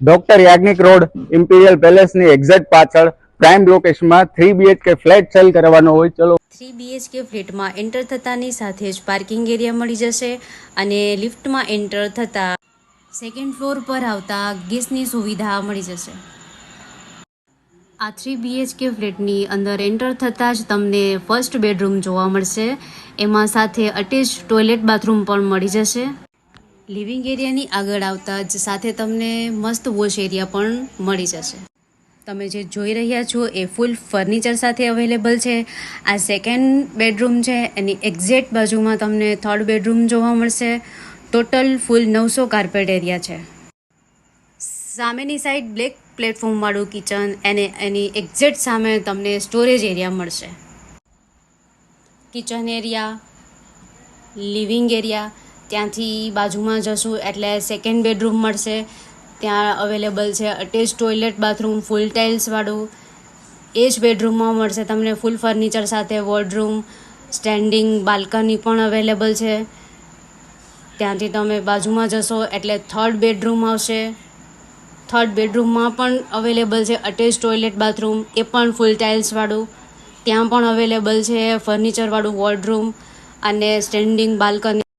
Doctor Yagnik road imperial પેલેસની exact પાછળ prime લોકેશનમાં થ્રી બીએચકે ફ્લેટ સેલ કરવાનો હોય, ચલો. થ્રી બીએચકે ફ્લેટમાં એન્ટર થતાની સાથે જ પાર્કિંગ એરિયા મળી જશે અને લિફ્ટમાં એન્ટર થતાં સેકન્ડ ફ્લોર પર આવતા ગેસની સુવિધા મળી જશે. આ થ્રી બીએચકે ફ્લેટની અંદર એન્ટર થતાં જ તમને ફર્સ્ટ બેડરૂમ જોવા મળશે. એમાં સાથે અટેચ ટોયલેટ બાથરૂમ પણ મળી જશે. લિવિંગ એરિયાની આગળ આવતા જ સાથે તમને મસ્ત વોશ એરિયા પણ મળી જશે. તમે જે જોઈ રહ્યા છો એ ફૂલ ફર્નિચર સાથે અવેલેબલ છે. આ સેકન્ડ બેડરૂમ છે. એની એક્ઝેક્ટ બાજુમાં તમને થર્ડ બેડરૂમ જોવા મળશે. ટોટલ ફૂલ નવસો કાર્પેટ એરિયા છે. સામેની સાઈડ બ્લેક પ્લેટફોર્મવાળું કિચન અને એની એક્ઝેક્ટ સામે તમને સ્ટોરેજ એરિયા મળશે. કિચન એરિયા લિવિંગ એરિયા ત્યાંથી બાજુમાં જશું એટલે સેકન્ડ બેડરૂમ મળશે. ત્યાં અવેલેબલ છે અટેચ ટોયલેટ બાથરૂમ ફૂલ ટાઇલ્સવાળું એ જ બેડરૂમમાં મળશે તમને ફૂલ ફર્નિચર સાથે વોર્ડરૂમ સ્ટેન્ડિંગ બાલ્કની પણ અવેલેબલ છે. ત્યાંથી તમે બાજુમાં જશો એટલે થર્ડ બેડરૂમ આવશે. થર્ડ બેડરૂમમાં પણ અવેલેબલ છે અટેચ ટોયલેટ બાથરૂમ એ પણ ફૂલ ટાઇલ્સવાળું ત્યાં પણ અવેલેબલ છે ફર્નિચરવાળું વોર્ડરૂમ અને સ્ટેન્ડિંગ બાલ્કની